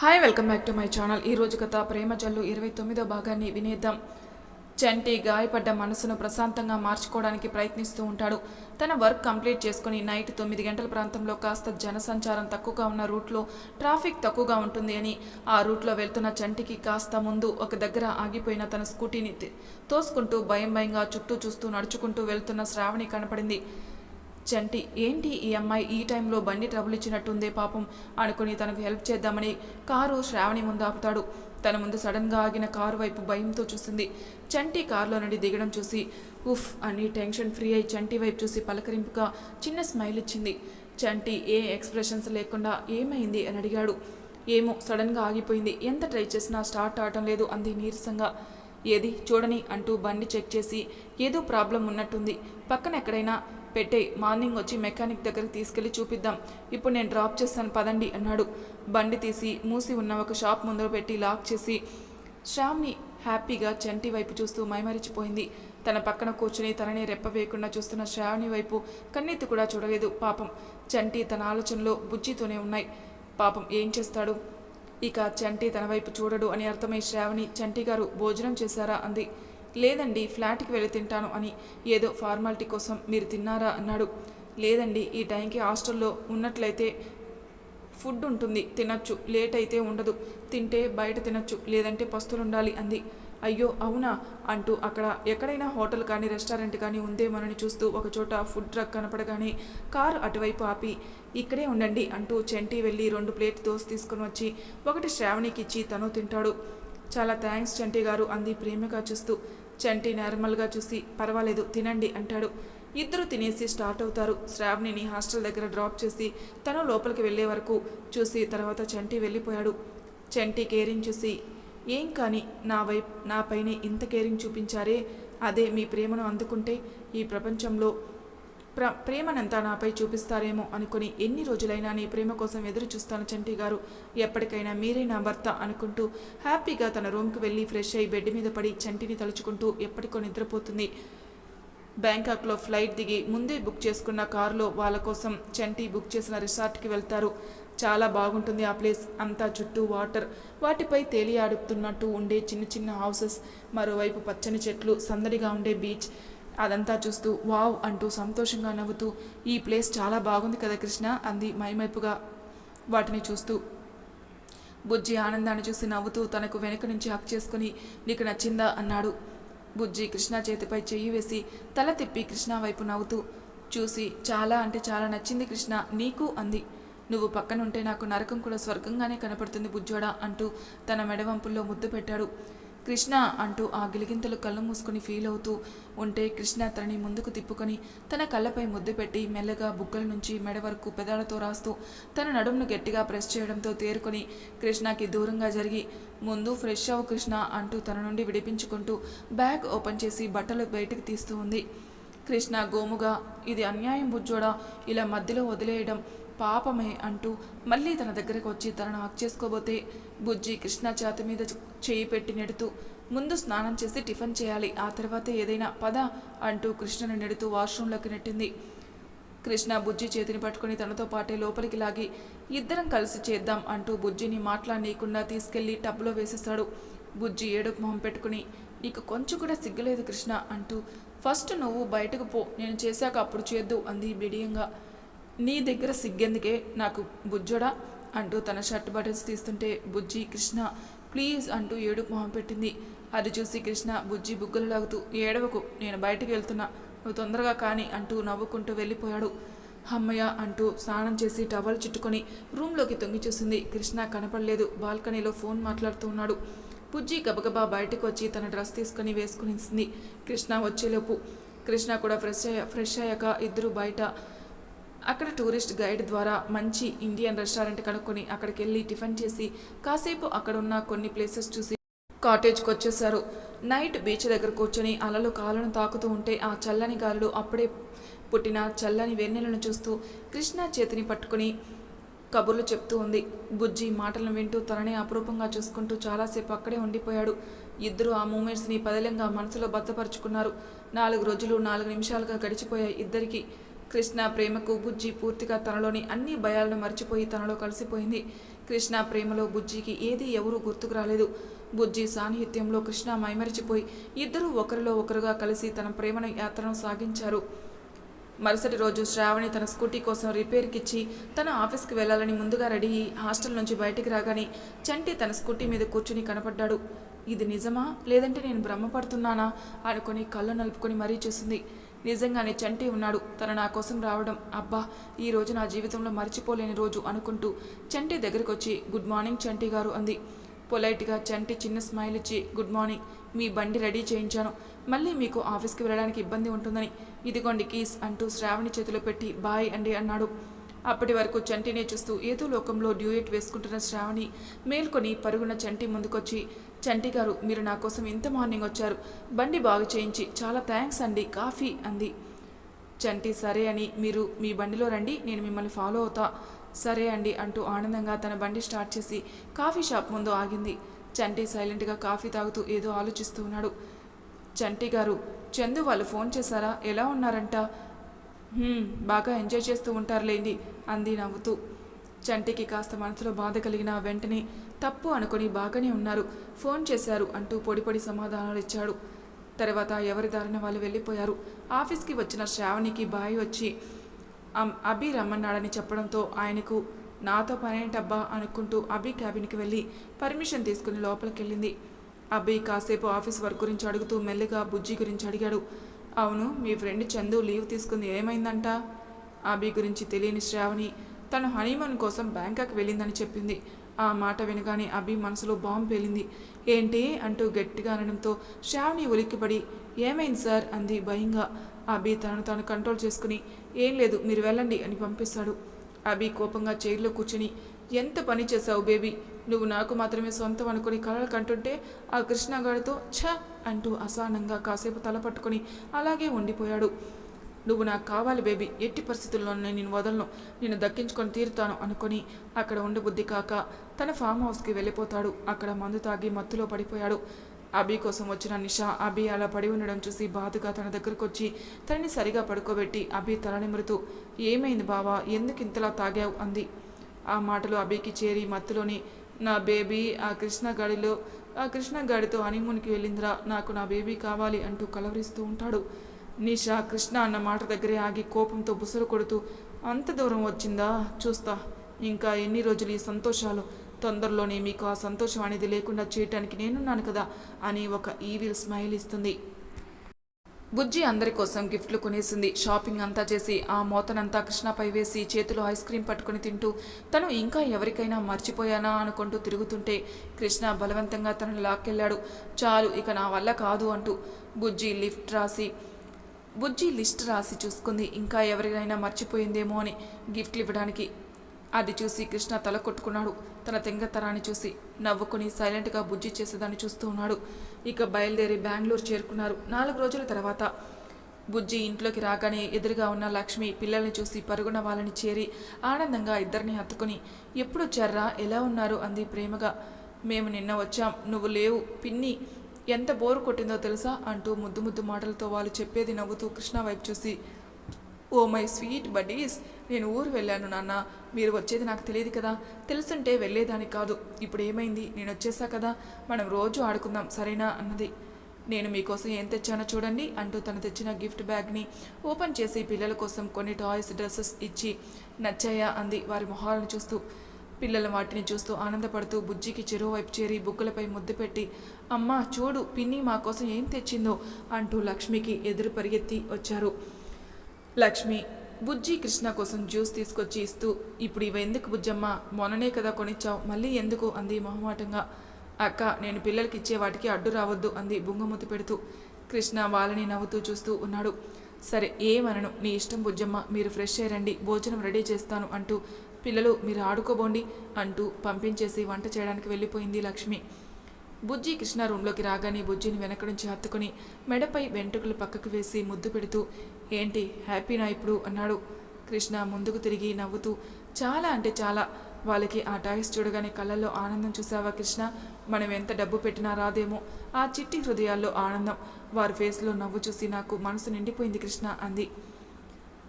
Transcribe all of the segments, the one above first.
Hi welcome back to my channel ఈ రోజు కథ ప్రేమ జల్లు ఇరవై తొమ్మిదో భాగాన్ని వినేద్దాం. చంటి గాయపడ్డ మనసును ప్రశాంతంగా మార్చుకోవడానికి ప్రయత్నిస్తూ ఉంటాడు. తన వర్క్ కంప్లీట్ చేసుకుని నైట్ తొమ్మిది గంటల ప్రాంతంలో కాస్త జనసంచారం తక్కువగా ఉన్న రూట్లో ట్రాఫిక్ తక్కువగా ఉంటుంది అని ఆ రూట్లో వెళ్తున్న చంటికి కాస్త ముందు ఒక దగ్గర ఆగిపోయిన తన స్కూటీని తోసుకుంటూ భయం భయంగా చుట్టూ చూస్తూ నడుచుకుంటూ వెళ్తున్న శ్రావణి కనపడింది. చంటి ఏంటి ఈ అమ్మాయి? ఈ టైంలో బండి ట్రబుల్ ఇచ్చినట్టుందే పాపం. అనుకుని తనకు హెల్ప్ చేద్దామని కారు శ్రావణి ముందు ఆపుతాడు. తన ముందు సడన్గా ఆగిన కారు వైపు భయంతో చూసింది. చంటి కారులో నుండి దిగడం చూసి ఉఫ్ అని టెన్షన్ ఫ్రీ అయి చంటి వైపు చూసి పలకరింపుగా చిన్న స్మైల్ ఇచ్చింది. చంటి ఏ ఎక్స్ప్రెషన్స్ లేకుండా ఏమైంది? అని అడిగాడు. ఏమో సడన్గా ఆగిపోయింది. ఎంత ట్రై చేసినా స్టార్ట్ అవటం లేదు అంది నీరసంగా. ఏది? చూడని అంటూ బండి చెక్ చేసి ఏదో ప్రాబ్లం ఉన్నట్టుంది. పక్కన ఎక్కడైనా పెట్టే మార్నింగ్ వచ్చి మెకానిక్ దగ్గరికి తీసుకెళ్ళి చూపిద్దాం. ఇప్పుడు నేను డ్రాప్ చేస్తాను పదండి అన్నాడు. బండి తీసి మూసి ఉన్న ఒక షాప్ ముందర పెట్టి లాక్ చేసి శ్యామ్ని హ్యాపీగా చంటి వైపు చూస్తూ మైమరిచిపోయింది. తన పక్కన కూర్చుని తనని రెప్పవేయకుండా చూస్తున్న శ్రావణి వైపు కన్నెత్తి కూడా చూడలేదు. పాపం చంటి తన ఆలోచనలో బుజ్జితోనే ఉన్నాయి. పాపం ఏం చేస్తాడు? ఇక చంటి తన వైపు చూడడు అని అర్థమై శ్రావణి చంటి గారు భోజనం చేశారా? అంది. లేదండి ఫ్లాట్కి వెళ్ళి తింటాను అని ఏదో ఫార్మాలిటీ కోసం మీరు తిన్నారా అన్నాడు. లేదండి ఈ టైంకి హాస్టల్లో ఉన్నట్లయితే ఫుడ్ ఉంటుంది తినచ్చు లేట్ అయితే ఉండదు. తింటే బయట తినచ్చు లేదంటే పస్తులు ఉండాలి అంది. అయ్యో అవునా? అంటూ అక్కడ ఎక్కడైనా హోటల్ కానీ రెస్టారెంట్ కానీ ఉందేమోనని చూస్తూ ఒకచోట ఫుడ్ ట్రక్ కనపడగానే కారు అటువైపు ఆపి ఇక్కడే ఉండండి అంటూ చెంటి వెళ్ళి రెండు ప్లేట్ దోశ తీసుకొని వచ్చి ఒకటి శ్రావణికి ఇచ్చి తను తింటాడు. చాలా థ్యాంక్స్ చంటి గారు అంది ప్రేమగా చూస్తూ. చంటి నార్మల్గా చూసి పర్వాలేదు తినండి అంటాడు. ఇద్దరు తినేసి స్టార్ట్ అవుతారు. శ్రావణిని హాస్టల్ దగ్గర డ్రాప్ చేసి తను లోపలికి వెళ్ళే వరకు చూసి తర్వాత చంటి వెళ్ళిపోయాడు. చంటి కేరింగ్ చూసి ఏం కానీ నా వైపు నాపైనే ఇంత కేరింగ్ చూపించారే? అదే మీ ప్రేమను అందుకుంటే ఈ ప్రపంచంలో ప్ర ప్రేమనంతా నాపై చూపిస్తారేమో అనుకుని ఎన్ని రోజులైనా నీ ప్రేమ కోసం ఎదురు చూస్తాను చంటి గారు. ఎప్పటికైనా మీరే నా భర్త అనుకుంటూ హ్యాపీగా తన రూమ్కి వెళ్ళి ఫ్రెష్ అయ్యి బెడ్ మీద పడి చంటిని తలుచుకుంటూ ఎప్పటికో నిద్రపోతుంది. బ్యాంకాక్లో ఫ్లైట్ దిగి ముందే బుక్ చేసుకున్న కారులో వాళ్ళ కోసం చంటి బుక్ చేసిన రిసార్ట్కి వెళ్తారు. చాలా బాగుంటుంది ఆ ప్లేస్. అంతా చుట్టూ వాటర్. వాటిపై తేలియాడుతున్నట్టు ఉండే చిన్న చిన్న హౌసెస్. మరోవైపు పచ్చని చెట్లు సందడిగా ఉండే బీచ్. అదంతా చూస్తూ వావ్ అంటూ సంతోషంగా నవ్వుతూ ఈ ప్లేస్ చాలా బాగుంది కదా కృష్ణ అంది మైమైపుగా వాటిని చూస్తూ. బుజ్జి ఆనందాన్ని చూసి నవ్వుతూ తనకు వెనుక నుంచి హక్ చేసుకుని నీకు నచ్చిందా? అన్నాడు. బుజ్జి కృష్ణ చేతిపై చెయ్యి వేసి తల తిప్పి కృష్ణ వైపు నవ్వుతూ చూసి చాలా అంటే చాలా నచ్చింది కృష్ణ నీకు అంది. నువ్వు పక్కనుంటే నాకు నరకం కూడా స్వర్గంగానే కనపడుతుంది బుజ్జోడా అంటూ తన మెడవంపుల్లో ముద్దు పెట్టాడు. కృష్ణ అంటూ ఆ గిలిగింతలు కళ్ళు మూసుకుని ఫీల్ అవుతూ ఉంటే కృష్ణ తనని ముందుకు తిప్పుకొని తన కళ్ళపై ముద్దు పెట్టి మెల్లగా బుగ్గల నుంచి మెడ వరకు పెదాలతో రాస్తూ తన నడుమును గట్టిగా ప్రెస్ చేయడంతో తేరుకొని కృష్ణకి దూరంగా జరిగి ముందు ఫ్రెష్ అవ్వు కృష్ణ అంటూ తన నుండి విడిపించుకుంటూ బ్యాగ్ ఓపెన్ చేసి బట్టలు బయటకు తీస్తూ ఉంది. కృష్ణ గోముగా ఇది అన్యాయం బుజ్జోడా ఇలా మధ్యలో వదిలేయడం పాపమే అంటూ మళ్ళీ తన దగ్గరకు వచ్చి తనను హక్ చేసుకోబోతే బుజ్జి కృష్ణ చేతి మీద చేయి పెట్టి నెడుతూ ముందు స్నానం చేసి టిఫిన్ చేయాలి ఆ తర్వాత ఏదైనా పద అంటూ కృష్ణను నెడుతూ వాష్రూంలోకి నెట్టింది. కృష్ణ బుజ్జి చేతిని పట్టుకొని తనతో పాటే లోపలికి లాగి ఇద్దరం కలిసి చేద్దాం అంటూ బుజ్జిని మాట్లాడనీయకుండా తీసుకెళ్ళి టబ్లో వేసేస్తాడు. బుజ్జి ఏడుపు మొహం పెట్టుకుని నీకు కొంచెం కూడా సిగ్గులేదు కృష్ణ అంటూ ఫస్ట్ నువ్వు బయటకు పో నేను చేశాక అప్పుడు చేద్దు అంది బిడియంగా. నీ దగ్గర సిగ్గెందుకే నాకు బుజ్జడా అంటూ తన షర్ట్ బటన్స్ తీస్తుంటే బుజ్జి కృష్ణ ప్లీజ్ అంటూ ఏడుపు మొహం పెట్టింది. అది చూసి కృష్ణ బుజ్జి బుగ్గలు లాగుతూ ఏడవకు నేను బయటికి వెళ్తున్నా. నువ్వు తొందరగా కాని అంటూ నవ్వుకుంటూ వెళ్ళిపోయాడు. అమ్మయ్య అంటూ స్నానం చేసి టవల్ చుట్టుకొని రూమ్లోకి తొంగి చూసింది. కృష్ణ కనపడలేదు. బాల్కనీలో ఫోన్ మాట్లాడుతూ ఉన్నాడు. బుజ్జి గబగబా బయటకు వచ్చి తన డ్రెస్ తీసుకొని వేసుకునిసింది కృష్ణ వచ్చేలోపు. కృష్ణ కూడా ఫ్రెష్ అయ్యా ఫ్రెష్ అయ్యాక ఇద్దరు బయట అక్కడ టూరిస్ట్ గైడ్ ద్వారా మంచి ఇండియన్ రెస్టారెంట్ కనుక్కొని అక్కడికి వెళ్ళి టిఫిన్ చేసి కాసేపు అక్కడ ఉన్న కొన్ని ప్లేసెస్ చూసి కాటేజ్కి వచ్చేసారు. నైట్ బీచ్ దగ్గర కూర్చొని అలలు కాళ్ళను తాకుతూ ఉంటే ఆ చల్లని గాలులు అప్పుడే పుట్టిన చల్లని వెన్నెలను చూస్తూ కృష్ణ చేతిని పట్టుకుని కబుర్లు చెప్తూ ఉంది. బుజ్జి మాటలను వింటూ తననే అపురూపంగా చూసుకుంటూ చాలాసేపు అక్కడే ఉండిపోయాడు. ఇద్దరు ఆ మూమెంట్స్ని పదలంగా మనసులో భద్రపరుచుకున్నారు నాలుగు రోజులు నాలుగు నిమిషాలుగా గడిచిపోయాయి ఇద్దరికి. కృష్ణ ప్రేమకు బుజ్జి పూర్తిగా తనలోని అన్ని భయాలను మర్చిపోయి తనలో కలిసిపోయింది. కృష్ణ ప్రేమలో బుజ్జికి ఏది ఎవరూ గుర్తుకు రాలేదు. బుజ్జి సాన్నిహిత్యంలో కృష్ణ మైమరిచిపోయి ఇద్దరూ ఒకరిలో ఒకరుగా కలిసి తన ప్రేమను యాత్రను సాగించారు. మరుసటి రోజు శ్రావణి తన స్కూటీ కోసం రిపేర్కి ఇచ్చి తన ఆఫీస్కి వెళ్ళాలని ముందుగా రెడీ అయ్యి హాస్టల్ నుంచి బయటికి రాగానే చంటి తన స్కూటీ మీద కూర్చుని కనపడ్డాడు. ఇది నిజమా? లేదంటే నేను భ్రమపడుతున్నానా అనుకొని కళ్ళు నలుపుకొని మరీ చూసింది. నిజంగానే చంటి ఉన్నాడు. తన నా కోసం రావడం అబ్బా ఈ రోజు నా జీవితంలో మర్చిపోలేని రోజు అనుకుంటూ చంటి దగ్గరికి వచ్చి గుడ్ మార్నింగ్ చంటి గారు అంది. పొలైట్గా చంటి చిన్న స్మైల్ ఇచ్చి గుడ్ మార్నింగ్ మీ బండి రెడీ చేయించాను. మళ్ళీ మీకు ఆఫీస్కి వెళ్ళడానికి ఇబ్బంది ఉంటుందని. ఇదిగోండి కీస్ అంటూ శ్రావణి చేతిలో పెట్టి బాయ్ అండి అన్నాడు. అప్పటి వరకు చంటినే చూస్తూ ఏదో లోకంలో డ్యూయెట్ వేసుకుంటున్న శ్రావణి మేల్కొని పరుగున చంటి ముందుకొచ్చి చంటి గారు మీరు నా కోసం ఇంత మార్నింగ్ వచ్చారు. బండి బాగు చేయించి చాలా థ్యాంక్స్ అండి కాఫీ అంది. చంటి సరే అని మీరు మీ బండిలో రండి నేను మిమ్మల్ని ఫాలో అవుతా. సరే అండి అంటూ ఆనందంగా తన బండి స్టార్ట్ చేసి కాఫీ షాప్ ముందు ఆగింది. చంటి సైలెంట్గా కాఫీ తాగుతూ ఏదో ఆలోచిస్తూ ఉన్నాడు. చంటి గారు చందు వాళ్ళు ఫోన్ చేశారా? ఎలా ఉన్నారంట? బాగా ఎంజాయ్ చేస్తూ ఉంటారులేండి అంది నవ్వుతూ. చంటికి కాస్త మనసులో బాధ కలిగిన వెంటనే తప్పు అనుకొని బాగానే ఉన్నారు. ఫోన్ చేశారు అంటూ పొడిపొడి సమాధానాలు ఇచ్చాడు. తర్వాత ఎవరి దారిన వాళ్ళు వెళ్ళిపోయారు. ఆఫీస్కి వచ్చిన శ్రావణికి బాయ్ వచ్చి "అమ్- అభి రమ్మన్నాడని చెప్పడంతో ఆయనకు నాతో పనేటబ్బా అనుకుంటూ అభి క్యాబిన్కి వెళ్ళి పర్మిషన్ తీసుకుని లోపలికి వెళ్ళింది అభి కాసేపు ఆఫీస్ వర్క్ గురించి అడుగుతూ మెల్లిగా బుజ్జి గురించి అడిగాడు. అవును మీ ఫ్రెండ్ చందు లీవ్ తీసుకుంది ఏమైందంట? అభి గురించి తెలియని శ్రావణి తను హనీమూన్ కోసం బ్యాంకాక్ వెళ్ళిందని చెప్పింది. ఆ మాట వినగానే అభి మనసులో బాంబు పేలింది. ఏంటి? అంటూ గట్టిగా అనడంతో శ్రావణి ఉలిక్కిపడి ఏమైంది సార్? అంది భయంగా. అభి తనను తాను కంట్రోల్ చేసుకుని ఏం లేదు మీరు వెళ్ళండి అని పంపిస్తాడు. అభి కోపంగా చైర్లో కూర్చుని ఎంత పని చేశావు బేబీ? నువ్వు నాకు మాత్రమే సొంతం అనుకుని కలలు కంటుంటే ఆ కృష్ణగాడితో ఛ! అంటూ అసహనంగా కాసేపు తల పట్టుకొని అలాగే ఉండిపోయాడు. నువ్వు నాకు కావాలి బేబీ. ఎట్టి పరిస్థితుల్లోనే నేను వదలను. నేను దక్కించుకొని తీరుతాను అనుకొని అక్కడ ఉండబుద్ధి కాక. తన ఫామ్ హౌస్కి వెళ్ళిపోతాడు. అక్కడ మందు తాగి మత్తులో పడిపోయాడు. అభి కోసం వచ్చిన నిషా అభి అలా పడి ఉండడం చూసి బాధగా తన దగ్గరకు వచ్చి తనని సరిగా పడుకోబెట్టి అభి తలనిమరుతూ ఏమైంది బావా? ఎందుకు ఇంతలా తాగావు? అంది. ఆ మాటలు అభికి చేరి మత్తులోని నా బేబీ ఆ కృష్ణ గాడిలో ఆ కృష్ణ గాడితో హనీమూన్కి వెళ్ళిందిరా. నాకు నా బేబీ కావాలి అంటూ కలవరిస్తూ ఉంటాడు. నిషా కృష్ణ అన్న మాట దగ్గరే ఆగి కోపంతో బుసలు కొడుతూ అంత దూరం వచ్చిందా? చూస్తా. ఇంకా ఎన్ని రోజులు ఈ సంతోషాలు? తొందరలోనే మీకు ఆ సంతోషం అనేది లేకుండా చేయటానికి నేనున్నాను కదా అని ఒక ఈవిల్ స్మైల్ ఇస్తుంది. బుజ్జి అందరి కోసం గిఫ్ట్లు కొనేసింది. షాపింగ్ అంతా చేసి ఆ మోతనంతా కృష్ణపై వేసి చేతిలో ఐస్ క్రీమ్ పట్టుకుని తింటూ తను ఇంకా ఎవరికైనా మర్చిపోయానా అనుకుంటూ తిరుగుతుంటే కృష్ణ బలవంతంగా తనను లాక్కెళ్ళాడు. చాలు ఇక నా వల్ల కాదు అంటూ బుజ్జి లిఫ్ట్ రాసి బుజ్జి లిస్ట్ రాసి చూసుకుంది. ఇంకా ఎవరికైనా మర్చిపోయిందేమో అని గిఫ్ట్లు ఇవ్వడానికి. అది చూసి కృష్ణ తల కొట్టుకున్నాడు. తన తెంగతరాన్ని చూసి నవ్వుకుని సైలెంట్గా బుజ్జి చేసేదాన్ని చూస్తూ ఉన్నాడు. ఇక బయలుదేరి బెంగళూరు చేరుకున్నారు. నాలుగు రోజుల తర్వాత బుజ్జి ఇంట్లోకి రాగానే ఎదురుగా ఉన్న లక్ష్మి పిల్లల్ని చూసి పరుగున వాళ్ళని చేరి ఆనందంగా ఇద్దరిని హత్తుకుని ఎప్పుడు చెర్రా ఎలా ఉన్నారు? అంది ప్రేమగా. మేము నిన్న వచ్చాం. నువ్వు లేవు. పిన్ని ఎంత బోరు కొట్టిందో తెలుసా అంటూ ముద్దు ముద్దు మాటలతో వాళ్ళు చెప్పేది నవ్వుతూ కృష్ణ వైపు చూసి ఓ మై స్వీట్ బడ్డీస్ నేను ఊరు వెళ్ళాను నాన్న. మీరు వచ్చేది నాకు తెలియదు కదా. తెలుసుంటే వెళ్ళేదాన్ని కాదు. ఇప్పుడు ఏమైంది? నేను వచ్చేసా కదా. మనం రోజు ఆడుకుందాం సరేనా? అన్నది. నేను మీకోసం ఏం తెచ్చానో చూడండి అంటూ తను తెచ్చిన గిఫ్ట్ బ్యాగ్ని ఓపెన్ చేసి పిల్లల కోసం కొన్ని టాయ్స్ డ్రెస్సెస్ ఇచ్చి నచ్చాయా? అంది వారి మొహాలను చూస్తూ. పిల్లలు వాటిని చూస్తూ ఆనందపడుతూ బుజ్జికి చెరువు వైపు చేరి బుగ్గలపై ముద్దు పెట్టి అమ్మా చూడు పిన్ని మా కోసం ఏం తెచ్చిందో అంటూ లక్ష్మికి ఎదురు పరిగెత్తి వచ్చారు. లక్ష్మి బుజ్జి కృష్ణ కోసం జ్యూస్ తీసుకొచ్చి ఇస్తూ ఇప్పుడు ఇవెందుకు ఎందుకు బుజ్జమ్మ? మొన్ననే కదా కొనిచ్చావు మళ్ళీ ఎందుకు? అంది మొహమాటంగా. అక్క నేను పిల్లలకి ఇచ్చే వాటికి అడ్డు రావద్దు అంది బుంగమూతి పెడుతూ. కృష్ణ వాళ్ళని నవ్వుతూ చూస్తూ ఉన్నాడు. సరే ఏమనను? నీ ఇష్టం బుజ్జమ్మ మీరు ఫ్రెష్ అయ్యండి భోజనం రెడీ చేస్తాను అంటూ పిల్లలు మీరు ఆడుకోబోండి అంటూ పంపించేసి వంట చేయడానికి వెళ్ళిపోయింది లక్ష్మి. బుజ్జి కృష్ణ రూమ్లోకి రాగానే బుజ్జిని వెనక నుంచి హత్తుకుని మెడపై వెంట్రుకలు పక్కకు వేసి ముద్దు పెడుతూ ఏంటి హ్యాపీనా ఇప్పుడు? అన్నాడు. కృష్ణ ముందుకు తిరిగి నవ్వుతూ చాలా అంటే చాలా. వాళ్ళకి ఆ టాయ్స్ చూడగానే కళ్ళల్లో ఆనందం చూసావా కృష్ణ? మనం ఎంత డబ్బు పెట్టినా రాదేమో. ఆ చిట్టి హృదయాల్లో ఆనందం. వారి ఫేస్లో నవ్వు చూసి నాకు మనసు నిండిపోయింది కృష్ణ అంది.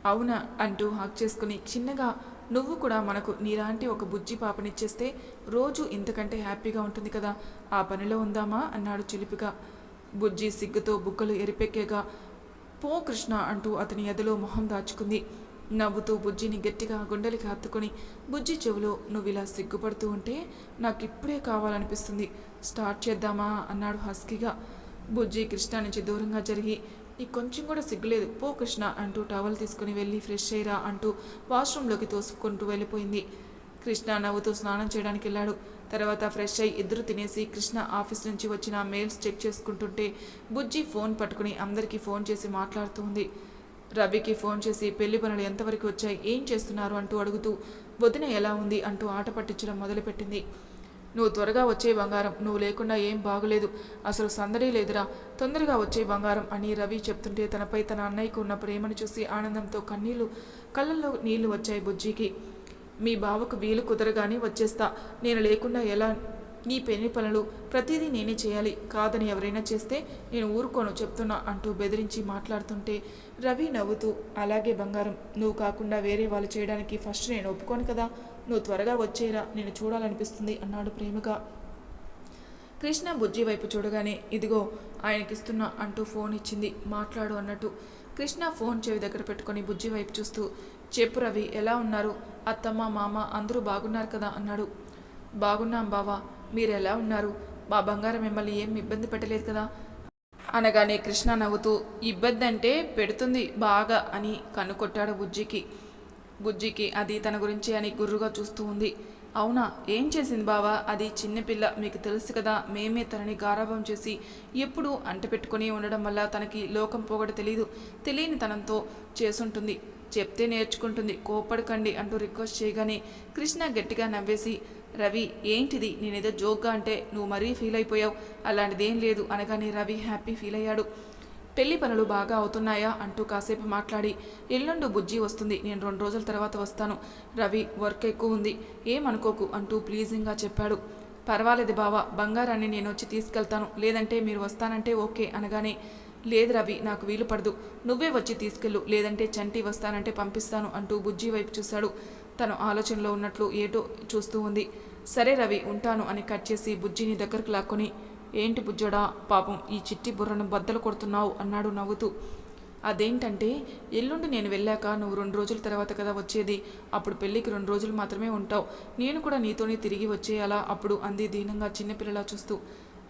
అవునా అంటూ హాక్ చేసుకుని చిన్నగా నువ్వు కూడా మనకు నీలాంటి ఒక బుజ్జి పాపనిచ్చేస్తే రోజు ఇంతకంటే హ్యాపీగా ఉంటుంది కదా. ఆ పనిలో ఉందామా? అన్నాడు చిలిపిగా. బుజ్జి సిగ్గుతో బుగ్గలు ఎరిపెక్కేగా పో కృష్ణ అంటూ అతని ఎదలో మొహం దాచుకుంది. నవ్వుతూ బుజ్జిని గట్టిగా గుండెలకి హత్తుకొని బుజ్జి చెవిలో నువ్వు ఇలా సిగ్గుపడుతూ ఉంటే నాకు ఇప్పుడే కావాలనిపిస్తుంది. స్టార్ట్ చేద్దామా? అన్నాడు హస్కీగా. బుజ్జి కృష్ణ నుంచి దూరంగా జరిగి నీకు కొంచెం కూడా సిగ్గులేదు. పో కృష్ణ అంటూ టవల్ తీసుకుని వెళ్ళి ఫ్రెష్ అయ్యిరా అంటూ వాష్రూమ్లోకి తోసుకుంటూ వెళ్ళిపోయింది. కృష్ణ నవ్వుతూ స్నానం చేయడానికి వెళ్ళాడు. తర్వాత ఫ్రెష్ అయ్యి ఇద్దరు తినేసి కృష్ణ ఆఫీస్ నుంచి వచ్చిన మెయిల్స్ చెక్ చేసుకుంటుంటే బుజ్జి ఫోన్ పట్టుకుని అందరికీ ఫోన్ చేసి మాట్లాడుతూ ఉంది. రవికి ఫోన్ చేసి పెళ్ళి పనులు ఎంతవరకు వచ్చాయి? ఏం చేస్తున్నారు? అంటూ అడుగుతూ వదిన ఎలా ఉంది? అంటూ ఆట పట్టించడం మొదలుపెట్టింది. నువ్వు త్వరగా వచ్చే బంగారం నువ్వు లేకుండా ఏం బాగలేదు. అసలు సందడి లేదురా. తొందరగా వచ్చే బంగారం అని రవి చెప్తుంటే తనపై తన అన్నయ్యకు ఉన్న ప్రేమను చూసి ఆనందంతో కన్నీళ్ళు కళ్ళల్లో నీళ్ళు వచ్చాయి బుజ్జికి. మీ బావకు వీలు కుదరగానే వచ్చేస్తా. నేను లేకుండా ఎలా నీ పెళ్ళి పనులు ప్రతిదీ నేనే చేయాలి. కాదని ఎవరైనా చేస్తే నేను ఊరుకోను చెప్తున్నా అంటూ బెదిరించి మాట్లాడుతుంటే రవి నవ్వుతూ అలాగే బంగారం నువ్వు కాకుండా వేరే వాళ్ళు చేయడానికి ఫస్ట్ నేను ఒప్పుకోను కదా. నువ్వు త్వరగా వచ్చేరా నేను చూడాలనిపిస్తుంది అన్నాడు ప్రేమగా. కృష్ణ బుజ్జి వైపు చూడగానే ఇదిగో ఆయనకిస్తున్నా అంటూ ఫోన్ ఇచ్చింది. మాట్లాడు అన్నట్టు కృష్ణ ఫోన్ చెవి దగ్గర పెట్టుకొని బుజ్జి వైపు చూస్తూ చెప్పు రవి ఎలా ఉన్నారు? అత్తమ్మ మామ అందరూ బాగున్నారు కదా అన్నాడు. బాగున్నాం బావా మీరు ఎలా ఉన్నారు? మా బంగారం మిమ్మల్ని ఏం ఇబ్బంది పెట్టలేదు కదా? అనగానే కృష్ణ నవ్వుతూ ఇబ్బంది అంటే పెడుతుంది బాగా అని కన్నుకొట్టాడు బుజ్జికి. బుజ్జికి అది తన గురించి అని గుర్రుగా చూస్తూ ఉంది. అవునా? ఏం చేసింది బావా? అది చిన్నపిల్ల మీకు తెలుసు కదా. మేమే తనని గారాభం చేసి ఎప్పుడు అంటపెట్టుకుని ఉండడం వల్ల తనకి లోకం పోగడ తెలియదు తెలియని తనంతో చేసుంటుంది. చెప్తే నేర్చుకుంటుంది. కోపడకండి అంటూ రిక్వెస్ట్ చేయగానే కృష్ణ గట్టిగా నవ్వేసి రవి ఏంటిది? నేనేదో జోక్గా అంటే నువ్వు మరీ ఫీల్ అయిపోయావు. అలాంటిదేం లేదు అనగానే రవి హ్యాపీ ఫీల్ అయ్యాడు. పెళ్ళి పనులు బాగా అవుతున్నాయా అంటూ కాసేపు మాట్లాడి ఎల్లుండు బుజ్జి వస్తుంది. నేను రెండు రోజుల తర్వాత వస్తాను. రవి వర్క్ ఎక్కువ ఉంది. ఏమనుకోకు అంటూ ప్లీజింగ్గా చెప్పాడు. పర్వాలేదు బావా బంగారాన్ని నేను వచ్చి తీసుకెళ్తాను. లేదంటే మీరు వస్తానంటే ఓకే అనగానే లేదు రవి నాకు వీలు పడదు. నువ్వే వచ్చి తీసుకెళ్ళు. లేదంటే చంటి వస్తానంటే పంపిస్తాను అంటూ బుజ్జి వైపు చూశాడు. తను ఆలోచనలో ఉన్నట్లు ఏటో చూస్తూ ఉంది. సరే రవి ఉంటాను అని కట్ చేసి బుజ్జిని దగ్గరకు లాక్కొని ఏంటి బుజ్జడా పాపం ఈ చిట్టి బుర్రను బద్దలు కొడుతున్నావు అన్నాడు నవ్వుతూ. అదేంటంటే ఎల్లుండి నేను వెళ్ళాక నువ్వు రెండు రోజుల తర్వాత కదా వచ్చేది. అప్పుడు పెళ్ళికి రెండు రోజులు మాత్రమే ఉంటావు. నేను కూడా నీతోనే తిరిగి వచ్చేయాలా? అప్పుడు అంది దీనంగా చిన్నపిల్లలా చూస్తూ.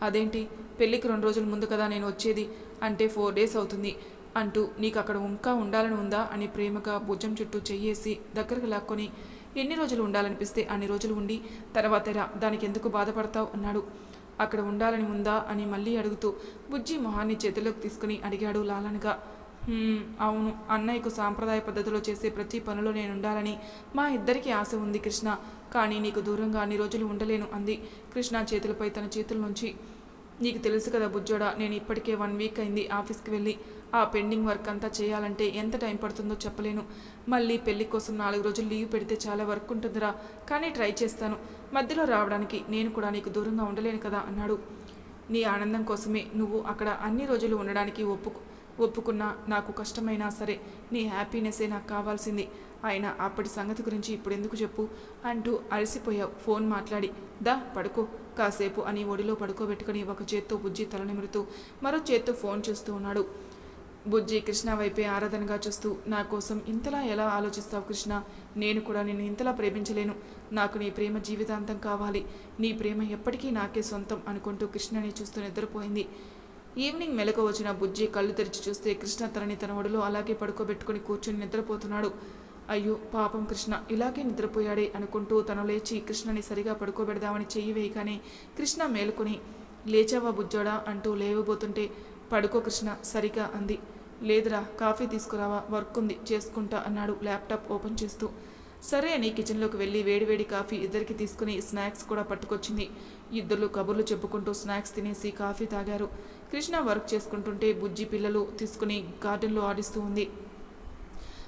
అదేంటి? పెళ్ళికి రెండు రోజుల ముందు కదా నేను వచ్చేది అంటే ఫోర్ డేస్ అవుతుంది. అంటూ నీకు అక్కడ ఇంకా ఉండాలని ఉందా? అని ప్రేమగా భుజం చుట్టూ చెయ్యేసి దగ్గరకు లాక్కొని ఎన్ని రోజులు ఉండాలనిపిస్తే అన్ని రోజులు ఉండి తర్వాతరా దానికి ఎందుకు బాధపడతావు? అన్నాడు. అక్కడ ఉండాలని ఉందా? అని మళ్ళీ అడుగుతూ బుజ్జి మొహాన్ని చేతిలోకి తీసుకుని అడిగాడు లాలనగా. అవును. అన్నయ్యకు సాంప్రదాయ పద్ధతిలో చేసే ప్రతి పనిలో నేను ఉండాలని మా ఇద్దరికీ ఆశ ఉంది కృష్ణ. కానీ నీకు దూరంగా అన్ని రోజులు ఉండలేను అంది కృష్ణ చేతులపై తన చేతుల నుంచి. నీకు తెలుసు కదా బుజ్జోడా నేను ఇప్పటికే వన్ వీక్ అయింది ఆఫీస్కి వెళ్ళి. ఆ పెండింగ్ వర్క్ అంతా చేయాలంటే ఎంత టైం పడుతుందో చెప్పలేను. మళ్ళీ పెళ్ళి కోసం నాలుగు రోజులు లీవ్ పెడితే చాలా వర్క్ ఉంటుందిరా కానీ ట్రై చేస్తాను. మధ్యలో రావడానికి నేను కూడా నీకు దూరంగా ఉండలేను కదా అన్నాడు. నీ ఆనందం కోసమే నువ్వు అక్కడ అన్ని రోజులు ఉండడానికి ఒప్పుకు ఒప్పుకున్నా నాకు కష్టమైనా సరే నీ హ్యాపీనెస్సే నాకు కావాల్సింది. ఆయన అప్పటి సంగతి గురించి ఇప్పుడు ఎందుకు చెప్పు? అంటూ అలసిపోయావు. ఫోన్ మాట్లాడి దా పడుకో. కాసేపు అని ఒడిలో పడుకోబెట్టుకుని ఒక చేత్తో బుజ్జి తల నిమురుతూ మరో చేత్తో ఫోన్ చూస్తూ ఉన్నాడు. బుజ్జి కృష్ణ వైపే ఆరాధనగా చూస్తూ నా కోసం ఇంతలా ఎలా ఆలోచిస్తావు కృష్ణ? నేను కూడా నిన్ను ఇంతలా ప్రేమించలేను. నాకు నీ ప్రేమ జీవితాంతం కావాలి. నీ ప్రేమ ఎప్పటికీ నాకే సొంతం అనుకుంటూ కృష్ణని చూస్తూ నిద్రపోయింది. ఈవినింగ్ మెలకు వచ్చిన బుజ్జి కళ్ళు తెరిచి చూస్తే కృష్ణ తనని తన ఒడిలో అలాగే పడుకోబెట్టుకుని కూర్చుని నిద్రపోతున్నాడు. అయ్యో పాపం కృష్ణ. ఇలాగే నిద్రపోయాడే అనుకుంటూ తను లేచి కృష్ణని సరిగా పడుకోబెడదామని చెయ్యి వేయగానే కృష్ణ మేలుకొని లేచావా బుజ్జోడా అంటూ లేవబోతుంటే పడుకో కృష్ణ సరిగా అంది. లేదురా కాఫీ తీసుకురావా వర్క్ ఉంది చేసుకుంటా అన్నాడు ల్యాప్టాప్ ఓపెన్ చేస్తూ. సరే అని కిచెన్లోకి వెళ్ళి వేడివేడి కాఫీ ఇద్దరికి తీసుకుని స్నాక్స్ కూడా పట్టుకొచ్చింది. ఇద్దరు కబుర్లు చెప్పుకుంటూ స్నాక్స్ తినేసి కాఫీ తాగారు. కృష్ణ వర్క్ చేసుకుంటుంటే బుజ్జి పిల్లలు తీసుకుని గార్డెన్లో ఆడిస్తూ ఉంది.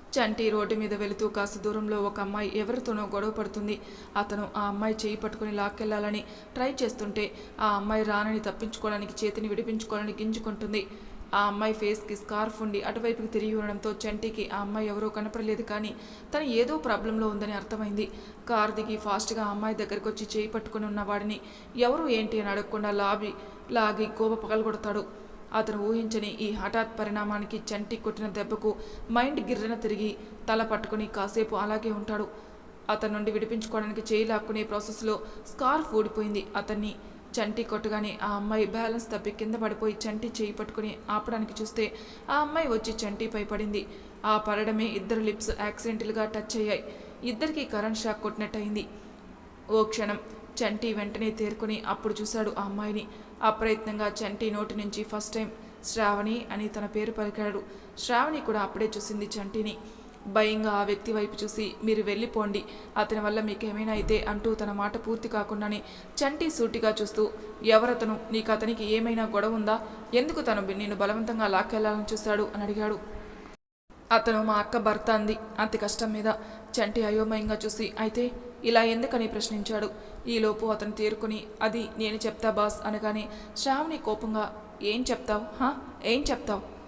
చంటి రోడ్డు మీద వెళుతూ కాస్త దూరంలో ఒక అమ్మాయి ఎవరితోనో గొడవ పడుతుంది. అతను ఆ అమ్మాయి చేయి పట్టుకుని లాక్కెళ్ళాలని ట్రై చేస్తుంటే ఆ అమ్మాయి రానని తప్పించుకోవడానికి చేతిని విడిపించుకోవాలని గింజుకుంటుంది. ఆ అమ్మాయి ఫేస్కి స్కార్ఫ్ ఉండి అటువైపుకి తిరిగి ఉండడంతో చంటికి ఆ అమ్మాయి ఎవరో కనపడలేదు కానీ తను ఏదో ప్రాబ్లంలో ఉందని అర్థమైంది. కార్ దిగి ఫాస్ట్గా ఆ అమ్మాయి దగ్గరికి వచ్చి చేయి పట్టుకుని ఉన్న వాడిని ఎవరు ఏంటి? అని అడగకుండా లాబి లాగి గోప పగలగొడతాడు. అతను ఊహించని ఈ హఠాత్ పరిణామానికి చంటి కొట్టిన దెబ్బకు మైండ్ గిర్రన తిరిగి తల పట్టుకుని కాసేపు అలాగే ఉంటాడు. అతని నుండి విడిపించుకోవడానికి చేయి లాక్కునే ప్రాసెస్లో స్కార్ఫ్ ఊడిపోయింది. అతన్ని చంటి కొట్టగానే ఆ అమ్మాయి బ్యాలెన్స్ తప్పి కింద పడిపోయి చంటి చేయి పట్టుకుని ఆపడానికి చూస్తే ఆ అమ్మాయి వచ్చి చంటిపై పడింది. ఆ పడడమే ఇద్దరు లిప్స్ యాక్సిడెంటల్గా టచ్ అయ్యాయి. ఇద్దరికి కరెంట్ షాక్ కొట్టినట్టయింది. ఓ క్షణం చంటి వెంటనే తేరుకుని అప్పుడు చూశాడు ఆ అమ్మాయిని. అప్రయత్నంగా చంటి నోటి నుంచి ఫస్ట్ టైం శ్రావణి అని తన పేరు పలికాడు. శ్రావణి కూడా అప్పుడే చూసింది చంటిని. భయంగా ఆ వ్యక్తి వైపు చూసి మీరు వెళ్ళిపోండి అతని వల్ల మీకేమైనా అయితే అంటూ తన మాట పూర్తి కాకుండానే చంటి సూటిగా చూస్తూ ఎవరతను? నీకు అతనికి ఏమైనా గొడవ ఉందా? ఎందుకు తను నిన్ను బలవంతంగా లాక్కెళ్ళాలని చూశాడు? అని అడిగాడు. అతను మా అక్క భర్త అంది. అంత కష్టం మీద చంటి అయోమయంగా చూసి అయితే ఇలా ఎందుకని ప్రశ్నించాడు? ఈలోపు అతను తేరుకుని అది నేను చెప్తా బాస్ అనగానే శ్రావణి కోపంగా ఏం చెప్తావు? హా? ఏం చెప్తావు?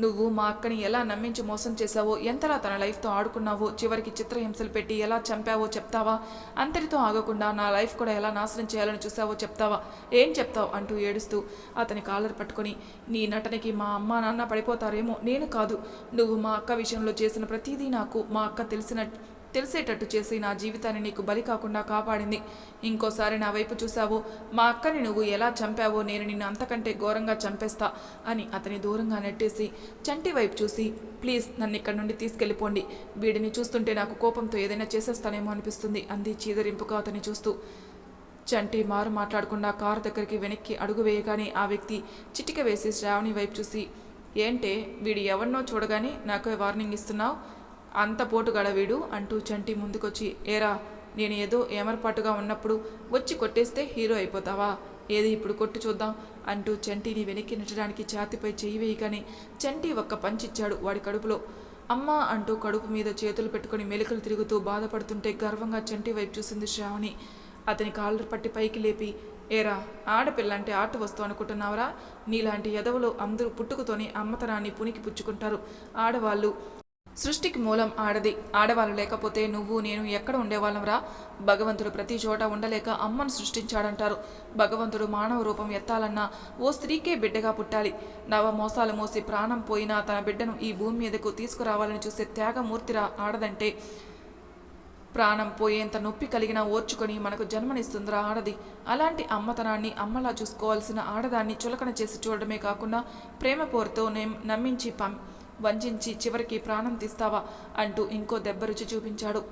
నువ్వు మా అక్కని ఎలా నమ్మించి మోసం చేశావో ఎంతలా తన లైఫ్తో ఆడుకున్నావో చివరికి చిత్రహింసలు పెట్టి ఎలా చంపావో చెప్తావా? అంతటితో ఆగకుండా నా లైఫ్ కూడా ఎలా నాశనం చేయాలని చూసావో చెప్తావా? ఏం చెప్తావు? అంటూ ఏడుస్తూ అతని కాలర్ పట్టుకొని నీ నటనకి మా అమ్మ నాన్న పడిపోతారేమో నేను కాదు. నువ్వు మా అక్క విషయంలో చేసిన ప్రతిదీ నాకు మా అక్క తెలిసిన తెలిసేటట్టు చేసి నా జీవితాన్ని నీకు బలి కాకుండా కాపాడింది. ఇంకోసారి నా వైపు చూసావో మా అక్కని నువ్వు ఎలా చంపావో నేను నిన్ను అంతకంటే ఘోరంగా చంపేస్తా అని అతని దూరంగా నెట్టేసి చంటి వైపు చూసి ప్లీజ్ నన్ను ఇక్కడ నుండి తీసుకెళ్ళిపోండి. వీడిని చూస్తుంటే నాకు కోపంతో ఏదైనా చేసేస్తానేమో అనిపిస్తుంది అంది చీదరింపుగా అతని చూస్తూ. చంటి మారు మాట్లాడకుండా కారు దగ్గరికి వెనక్కి అడుగు వేయగానే ఆ వ్యక్తి చిటిక వేసి శ్రావణి వైపు చూసి ఏంటే వీడు ఎవరినో చూడగానే నాకు వార్నింగ్ ఇస్తున్నావు? అంత పోటు వీడు అంటూ చంటి ముందుకొచ్చి ఏరా నేను ఏదో ఏమరపాటుగా ఉన్నప్పుడు వచ్చి కొట్టేస్తే హీరో అయిపోతావా? ఏది ఇప్పుడు కొట్టు చూద్దాం అంటూ చంటిని వెనక్కి నెట్టడానికి ఛాతిపై చేయి వేయగానే చంటి ఒక్క పంచిచ్చాడు వాడి కడుపులో. అమ్మా అంటూ కడుపు మీద చేతులు పెట్టుకుని మెలికలు తిరుగుతూ బాధపడుతుంటే గర్వంగా చంటి వైపు చూసింది శ్రావణి. అతని కాలర్ పట్టి పైకి లేపి ఏరా ఆడపిల్ల అంటే ఆట వస్తువు అనుకుంటున్నావరా? నీలాంటి ఎదవలు అందరూ పుట్టుకతోనే అమ్మతనాన్ని పునికి పుచ్చుకుంటారు. ఆడవాళ్ళు సృష్టికి మూలం ఆడది. ఆడవాళ్ళు లేకపోతే నువ్వు నేను ఎక్కడ ఉండేవాళ్ళంరా భగవంతుడు ప్రతి చోట ఉండలేక అమ్మను సృష్టించాడంటారు. భగవంతుడు మానవ రూపం ఎత్తాలన్నా ఓ స్త్రీకే బిడ్డగా పుట్టాలి. నవ మోసాలు మోసి ప్రాణం పోయినా తన బిడ్డను ఈ భూమి మీదకు తీసుకురావాలని చూసే త్యాగమూర్తిరా ఆడదంటే? ప్రాణం పోయేంత నొప్పి కలిగినా ఓర్చుకొని మనకు జన్మనిస్తుందిరా ఆడది. అలాంటి అమ్మతనాన్ని అమ్మలా చూసుకోవాల్సిన ఆడదాన్ని చులకన చేసి చూడడమే కాకుండా ప్రేమ పోరుతో నేమ్ నమ్మించి పం వంచించి చివరికి ప్రాణం తీస్తావా అంటూ ఇంకో దెబ్బ రుచి చూపించాడు.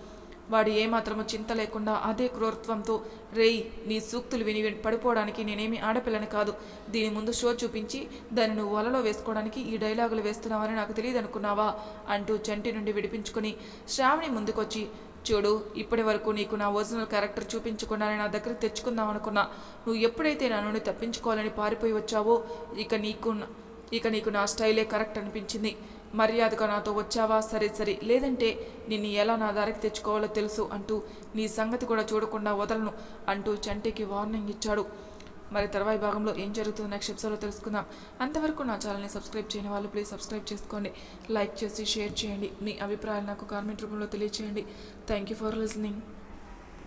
వాడు ఏమాత్రము చింత లేకుండా అదే క్రూరత్వంతో రేయ్ నీ సూక్తులు విని పడిపోవడానికి నేనేమి ఆడపిల్లని కాదు. దీని ముందు షో చూపించి దాన్ని నువ్వు వలలో వేసుకోవడానికి ఈ డైలాగులు వేస్తున్నావని నాకు తెలియదు అనుకున్నావా అంటూ చంటి నుండి విడిపించుకుని శ్రావణి ముందుకొచ్చి చూడు ఇప్పటి వరకు నీకు నా ఒరిజినల్ క్యారెక్టర్ చూపించకుండానే నా దగ్గర తెచ్చుకుందాం అనుకున్నా నువ్వు ఎప్పుడైతే నా నుండి తప్పించుకోవాలని పారిపోయి వచ్చావో ఇక నీకు ఇక నీకు నా స్టైలే కరెక్ట్ అనిపించింది. మర్యాదగా నాతో వచ్చావా? సరే సరే. లేదంటే నిన్ను ఎలా నా దారికి తెచ్చుకోవాలో తెలుసు అంటూ నీ సంగతి కూడా చూడకుండా వదలను అంటూ చంటికి వార్నింగ్ ఇచ్చాడు. మరి తర్వాయి భాగంలో ఏం జరుగుతుందో నెక్స్ట్ ఎపిసోడ్లో తెలుసుకుందాం. అంతవరకు నా ఛానల్ని సబ్స్క్రైబ్ చేయని వాళ్ళు ప్లీజ్ సబ్స్క్రైబ్ చేసుకోండి. లైక్ చేసి షేర్ చేయండి. మీ అభిప్రాయాలు నాకు కామెంట్ రూపంలో తెలియచేయండి. Thank you for listening.